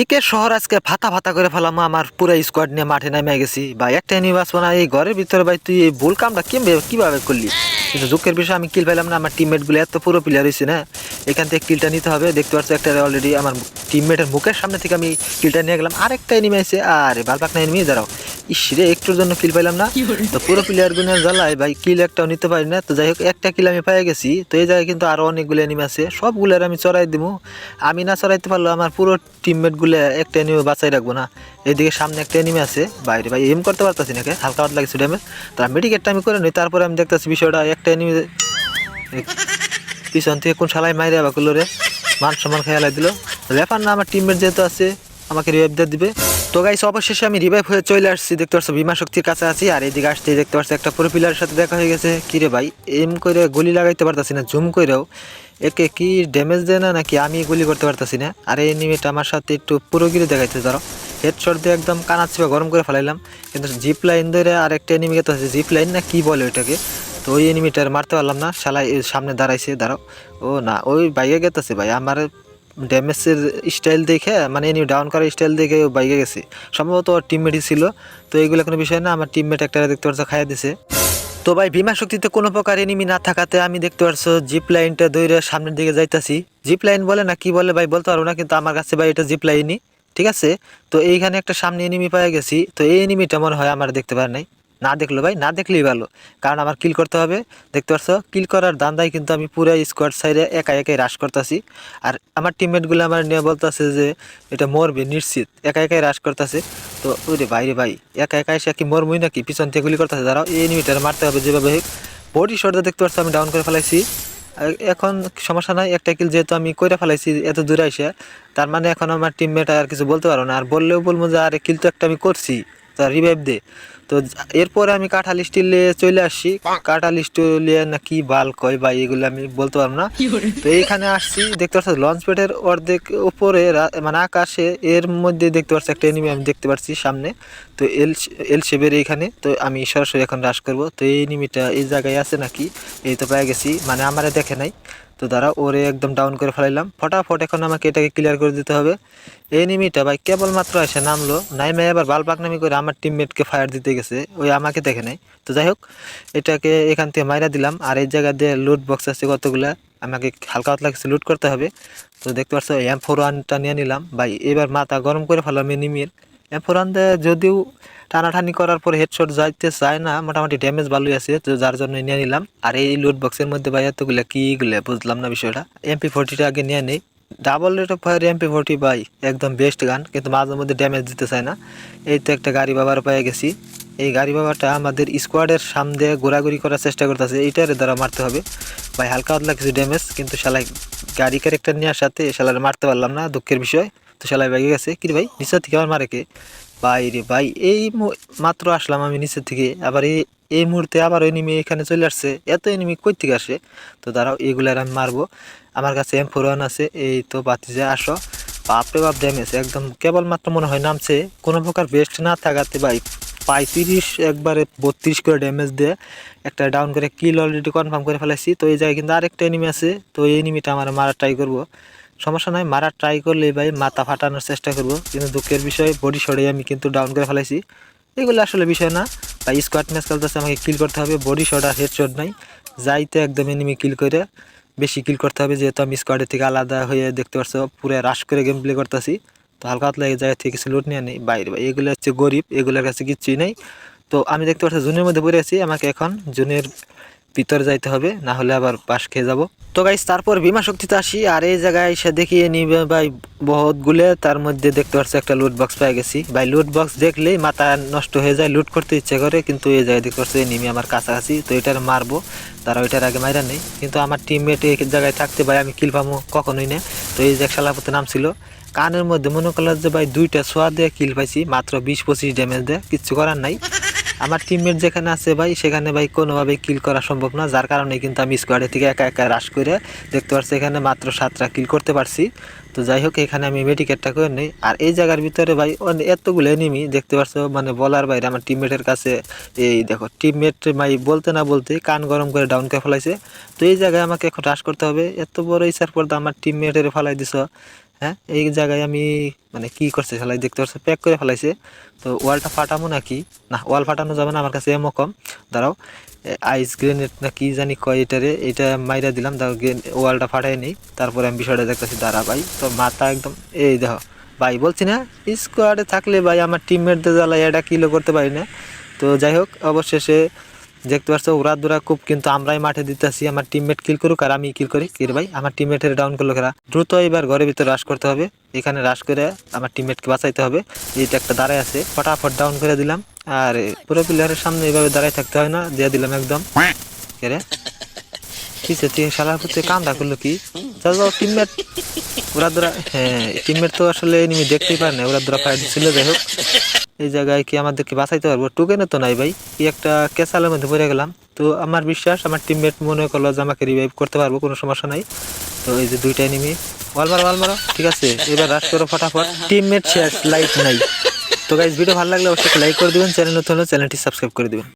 পিকে শহর আজকে ফাতা ফাতা করে ফেলাম, আমার পুরো স্কোয়াড নিয়ে মাঠে নামে গেছি। বা একটা নিয়ে বাঁচবো না এই ঘরের ভিতরে ভাই, তুই এই ভুল কামটা কীভাবে কীভাবে করলি? কিন্তু দুঃখের বিষয়ে, আমি কিল পেলাম না, আমার টিমমেটগুলো এত পুরো প্লেয়ার হয়েছে না? এখান থেকে কিলটা নিতে হবে। দেখতে পাচ্ছ একটা অলরেডি আমার টিমমেটের মুখের সামনে থেকে আমি কিলটা নিয়ে গেলাম। আরেকটা এনিমি আছে আরে বালপাক না এনিমি দাঁড়াও। ইস রে একটুর জন্য কিল পাইলাম না। তো পুরো প্লেয়ারগুলো জ্বালায় ভাই কিল একটাও নিতে পারি না। তো যাই হোক একটা কিল আমি পেয়ে গেছি। তো এই জায়গায় কিন্তু আরও অনেকগুলো এনিমি আছে। সবগুলোর আমি চড়াই দিব আমি না চড়াইতে পারল আমার পুরো টিমমেটগুলো একটা এনিমি বাঁচাই রাখব না। এদিকে সামনে একটা এনিমি আছে। বাইরে ভাই এম করতে পারতাছি নাকি হালকা হাত লাগছে ড্যামেজ তার মেডিকেটটা আমি করে নিই তারপরে আমি দেখতেছি বিষয়টা একটা এনিমি পিছন থেকে কোন শালাই মাইরে আবার করল রে। মান সম্মান খেয়ালাই দিল। ব্যাপার না আমার টিমমেট যেহেতু আছে আমাকে রিভাইভ দিয়ে দিবে। তো গাইস অবশেষে আমি রিভাইভ হয়ে চলে আসছি। দেখতে পাচ্ছ, বিমা শক্তির কাছে আছি, আর এদিকে আসতেই দেখতে পাচ্ছি, একটা পুরো সাথে দেখা হয়ে গেছে। কিরে ভাই এম করে গুলি লাগাইতে পারতাছি না জুম করেও একে কি ড্যামেজ দেয় না, নাকি আমি গুলি করতে পারতাছি না? আর, এই এনিমিটা আমার সাথে একটু পুরোগিরি দেখাইতে ধরো হেডশট দিয়ে একদম কানাচ্ছি বা গরম করে ফেলাইলাম। কিন্তু জিপ লাইন ধরে আর একটা এনিমি তো আছে জিপ লাইন না কি বলে ওইটাকে? তো ওই এনিমিটার মারতে পারলাম না শালাই সামনে দাঁড়াইছে, দাঁড়াও। ও না, ওই বাইকে গেতেছে ভাই, আমার ড্যামেজের স্টাইল দেখে মানে এনি ডাউন করার স্টাইল দেখে বাইকে গেছে। সম্ভবত ওর টিমমেটই ছিল। তো এইগুলো কোনো বিষয় না, আমার টিমমেট একটা দেখতে পাচ্ছ খাইয়া দিছে। তো ভাই বিমা শক্তিতে কোনো প্রকার এনিমি না থাকাতে আমি দেখতে পারছ জিপ লাইনটা দৌড়ে সামনের দিকে যাইতাছি। জিপ লাইন বলে না, কি বলে ভাই বলতে পারব না, কিন্তু আমার কাছে ভাই এটা জিপ লাইনই ঠিক আছে? তো এইখানে একটা সামনে এনিমি পাওয়া গেছি। তো এই এনিমিটা মনে হয় আমার দেখতে পারে নাই। না দেখল ভাই, না দেখলেই ভালো। কারণ আমার কিল করতে হবে, দেখতে পাচ্ছ কিল করার দান্দায় কিন্তু আমি পুরো স্কোয়াড সাইডে একা একাই রাশ করতেছি। আর আমার টিমমেটগুলো আমার নিয়ে বলতেছে যে, এটা মরবে নিশ্চিত। একা একাই রাশ করতেছে। তো ওরে বাইরে ভাই রে ভাই, একা একা এসে কি মরমই নাকি? পিছন থেকে গুলি করতেছে। দাঁড়াও, এই এনিমিটার মারতে হবে যেভাবে বডি শটটা দেখতে পাচ্ছ আমি ডাউন করে ফেলাইছি। এখন সমস্যা নাই, একটা কিল যেহেতু আমি কইরা ফেলাইছি এত দূরে আইসে। তার মানে এখন আমার টিমমেট আর কিছু বলতে পারো না। আর বললেও বলব যে, আরে কিল তো একটা আমি করছি। তার রিভাইভ দে। তো এরপরে আমি কাঁঠাল স্টিল নিয়ে চলে আসছি কাঁঠাল স্টিল না কি বাল কয় বা এগুলো আমি বলতে পারব না। তো এইখানে আসছি দেখতে পাচ্ছি লঞ্চ প্যাডের অর্ধেক উপরে মানে আকাশে এর মধ্যে দেখতে পাচ্ছি একটা এনিমি আমি দেখতে পাচ্ছি সামনে। তো এল এল শেপের এইখানে তো আমি সরাসরি এখন রাশ করব। তো এই এনিমিটা এই জায়গায় আছে নাকি? এই তো পেয়ে গেছি। মানে আমারে দেখে নাই। তো দাঁড়া, ওরে একদম ডাউন করে ফেলাইলাম। ফটাফট এখন আমাকে এটাকে ক্লিয়ার করে দিতে হবে। এনিমিটা ভাই কেবলমাত্র এসে নামলো। নাইমে এবার বাল পাকনামি করে আমার টিমমেটকে ফায়ার দিতে গেছে। ওই আমাকে দেখে নাই। তো যাই হোক, এটাকে এখান থেকে মাইরা দিলাম। আর এই জায়গা দিয়ে লুট বক্স আছে কতগুলা, আমাকে হালকা হাতলা কিছু লুট করতে হবে। তো দেখতে পাচ্ছ এম ফোর ওয়ানটা নিয়ে নিলাম। ভাই, এবার মাথা গরম করে ফেলাম এনিমির ফোর যদিও টানাটানি করার পরে হেডশট যাইতে চায় না, মোটামুটি ড্যামেজ ভালোই আছে, তো যার জন্য নিয়ে নিলাম। আর এই লুট বক্সের মধ্যে ভাই এতগুলো কি গুলো, বুঝলাম না বিষয়টা। এমপি ফোরটিটা আগে নিয়ে নেই। Double rate of fire MP forty ভাই, একদম বেস্ট গান কিন্তু মাঝে মধ্যে ড্যামেজ দিতে চায় না। এই তো একটা গাড়ি বাবার পেয়ে গেছি। এই গাড়ি বাবাটা আমাদের স্কোয়াডের সামনে ঘোরাঘুরি করার চেষ্টা করতেছে, এইটার দ্বারা মারতে হবে। ভাই হালকা হাতলা কিছু ড্যামেজ কিন্তু শালাই গাড়ি ক্যারেক্টার নেওয়ার সাথে শালার মারতে পারলাম না, দুঃখের বিষয়। তো সেলাই বাইকে গেছে। কি ভাই, নিচের থেকে আমার মারে কে? ভাই রে ভাই, এই মাত্র আসলাম আমি নিচের থেকে আবার এই এই মুহূর্তে আবার এনিমি এখানে চলে আসছে। এত এনিমি কই থেকে আসে? তো দাঁড়াও এইগুলার আমি মারবো। আমার কাছে এম ফোর আছে, এই তো বাতিজে, আসো। বাপরে বাপ ড্যামেজ একদম কেবলমাত্র মনে হয় নামছে। কোনো প্রকার বেস্ট না থাকাতে ভাই, পঁয়ত্রিশ, একবারে বত্রিশ করে ড্যামেজ দিয়ে। একটা ডাউন করে কিল অলরেডি কনফার্ম করে ফেলাইছি। তো এই জায়গায় কিন্তু আরেকটা এনিমি আছে। তো এই এনিমিটা আমার মারা ট্রাই করব। সমস্যা নাই মারা ট্রাই করলে ভাই মাথা ফাটানোর চেষ্টা করব। কিন্তু দুঃখের বিষয় বডি সরে আমি কিন্তু ডাউন করে ফেলাইছি। এগুলো আসলে বিষয় না। ভাই স্কোয়াড ম্যাচ খেলতেছে, আমাকে কিল করতে হবে। বডি শট আর হেড শট নাই। যাইতে একদম এনিমি কিল করে, বেশি কিল করতে হবে, যেহেতু আমি স্কোয়াডের থেকে আলাদা হয়ে দেখতে পারছ, পুরো রাশ করে গেম প্লে করতেছি। তো হালকা হাতলা এই জায়গা থেকে কিছু লুট নিয়ে নেই। বাইরে এগুলো হচ্ছে গরিব, এগুলোর কাছে কিচ্ছুই নেই। তো আমি দেখতে পাচ্ছি জুনের মধ্যে পড়ে আছি। আমাকে এখন জুনের ভিতরে যাইতে হবে, না হলে আবার পাশ খেয়ে যাব। তো গাইস তারপর বিমা শক্তিতে আসি, আর এই জায়গায় এসে দেখিয়ে নিবে ভাই বহুত গুলে তার মধ্যে দেখতে পাচ্ছি একটা লুট বক্স পেয়ে গেছি। ভাই লুট বক্স দেখলেই মাথা নষ্ট হয়ে যায় লুট করতে ইচ্ছে করে, কিন্তু এই জায়গায় দেখতে পাচ্ছি নিমি আমার কাছাকাছি, তো এটার মারবো, তারা ওইটার আগে মাইরা নেই। কিন্তু আমার টিমমেট এই জায়গায় থাকতে ভাই আমি কিল পাবো কখনোই না। তো এই যে শালাপতি নাম ছিল কানের মধ্যে মনে করলাম যে ভাই দুইটা সোয়া দিয়ে কিল পাইছি, মাত্র বিশ পঁচিশ ড্যামেজ দেয়, কিচ্ছু করার নাই। আমার টিমমেট যেখানে আছে ভাই, সেখানে ভাই কোনোভাবেই কিল করা সম্ভব না। যার কারণে কিন্তু আমি স্কোয়াডের থেকে একা একা রাশ করে দেখতে পাচ্ছি এখানে মাত্র সাতটা কিল করতে পারছি। তো যাই হোক, এখানে আমি মেডিকেটটা করে নিই। আর এই জায়গার ভিতরে ভাই এতগুলো এনিমি দেখতে পাচ্ছ মানে বলার বাইরে আমার টিমমেটের কাছে এই দেখো টিমমেট ভাই বলতে না বলতে কান গরম করে ডাউন করে ফেলাইছে। তো এই জায়গায় আমাকে এখন রাশ করতে হবে। এত বড় ইচ্ছার পর তো আমার টিমমেটের ফেলাই দিছ। হ্যাঁ? এই জায়গায় আমি মানে কি করছে সেলাই দেখতে পাচ্ছ, প্যাক করে ফেলাইছে। তো ওয়ালটা ফাটামো নাকি না, ওয়াল ফাটানো যাবে না, আমার কাছে এমও কম। দাঁড়াও আইস গ্রেনেড না কি জানি কয় এটারে এটা মাইরা দিলাম, দাও ওয়ালটা ফাটাই নেই। তারপরে আমি বিষয়টা দেখতেছি, দাঁড়া ভাই, তো মাথা একদম, এই দেখো, ভাই বলছি না স্কোয়াডে থাকলে ভাই আমার টিমমেটদের জ্বালাই এটা কিলো করতে পারি না। তো যাই হোক, অবশেষে দেখতে পাচ্ছ, ওরা দুরা খুব, কিন্তু আমরাই মাঠে দিতেছি, আমার টিমমেট কিল করুক আর আমি কিল করি। কির ভাই? আমার টিমমেটের ডাউন করল খেলা। দ্রুত এবার ঘরের ভিতরে রাশ করতে হবে। এখানে রাশ করে আমার টিমমেটকে বাঁচাইতে হবে। এইটা একটা দাঁড়ায় আছে, ফটাফট ডাউন করে দিলাম। আর পুরো প্লেয়ারের সামনে এইভাবে দাঁড়ায় থাকতে হয় না, দিয়ে দিলাম একদম। কে রে? কিসে তুই শালার প্রতি কান্দা করল কি? যাও যাও টিমমেট ওরা ধরা হ্যাঁ টিমমেট তো আসলে এনিমি দেখতেই পারে না, ওরা ধরা ফাইট ছিল যাই হোক। এই জায়গায় কি আমাদেরকে বাঁচাইতে পারব? টুকেনে তো নাই ভাই। কি একটা কেসালের মধ্যে পড়ে গেলাম। তো আমার বিশ্বাস, আমার টিমমেট মনে করল যে আমাকে রিভাইভ করতে পারব, কোনো সমস্যা নাই। তো এই যে দুইটা এনিমি ওয়াল মারো ওয়াল মারো, ঠিক আছে। এবার রাশ করো ফটাফট। টিমমেট শেষ লাইক নাই। তো গাইজ ভিডিও ভালো লাগলে অবশ্যই লাইক করে দেবেন চ্যানেল নতুন হলে চ্যানেলটি সাবস্ক্রাইব করে দিবেন।